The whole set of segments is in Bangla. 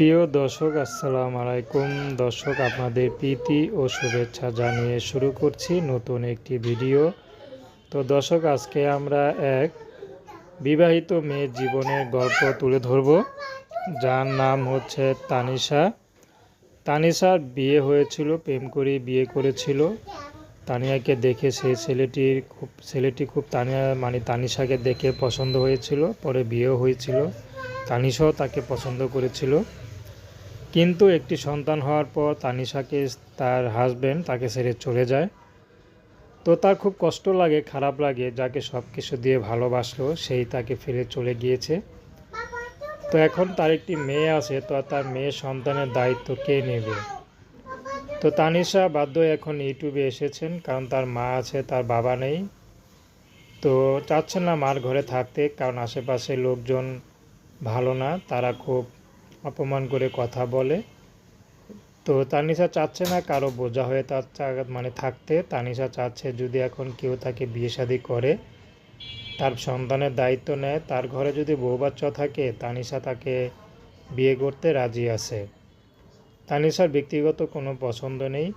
প্রিয় দর্শক, আসসালামু আলাইকুম। দর্শক, আপনাদের প্রীতি ও শুভেচ্ছা জানিয়ে শুরু করছি নতুন একটি ভিডিও। তো দর্শক, আজকে আমরা এক বিবাহিত মেয়ের জীবনের গল্প তুলে ধরব। যার নাম হচ্ছে তানিশা। তানিশার বিয়ে হয়েছিল, প্রেম করে বিয়ে করেছিল। তানিয়াকে দেখে সেই ছেলেটির খুব, ছেলেটি খুব তানিয়া মানে তানিশাকে দেখে পছন্দ হয়েছিল, পরে বিয়েও হয়েছিল। তানিশাও তাকে পছন্দ করেছিল। কিন্তু একটি সন্তান হওয়ার পর তানিশাকে তার হাজবেন্ড তাকে ছেড়ে চলে যায়। তো তার খুব কষ্ট লাগে, খারাপ লাগে, যাকে সব কিছু দিয়ে ভালোবাসলো, সেই তাকে ফেলে চলে গিয়েছে। তো এখন তার একটি মেয়ে আছে, তো তার মেয়ে সন্তানের দায়িত্ব কে নেবে? তো তানিশা বাধ্য এখন ইউটিউবে এসেছেন, কারণ তার মা আছে, তার বাবা নেই। তো চাচ্ছেন না মার ঘরে থাকতে, কারণ আশেপাশে লোকজন ভালো না, তারা খুব অপমান করে কথা বলে। তো তানিশা চাচ্ছে না কারও বোঝা হয়ে তার মানে থাকতে। তানিশা চাচ্ছে যদি এখন কেউ তাকে বিয়ে শাদি করে, তার সন্তানের দায়িত্ব নেয়, তার ঘরে যদি বউ বাচ্চা থাকে, তানিশা তাকে বিয়ে করতে রাজি আছে। তানিশার ব্যক্তিগত কোনো পছন্দ নেই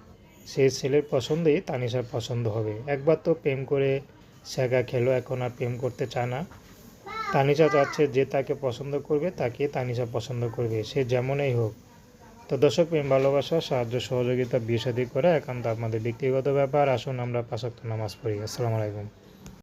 সেই ছেলের পছন্দেই তানিশার পছন্দ হবে। একবার তো প্রেম করে শেখা খেলো, এখন আর প্রেম করতে চায় না। তানিশা চাচ্ছে যে তাকে পছন্দ করবে, তাকে তানিশা পছন্দ করবে, সে যেমনই হোক। তো দর্শক, প্রেম, ভালোবাসা, সাহায্য, সহযোগিতা, বিয়ে শাদী করা একান্ত আমাদের ব্যক্তিগত ব্যাপার। আসুন আমরা পাশাক্ত নামাজ পড়ি। আসসালামু আলাইকুম।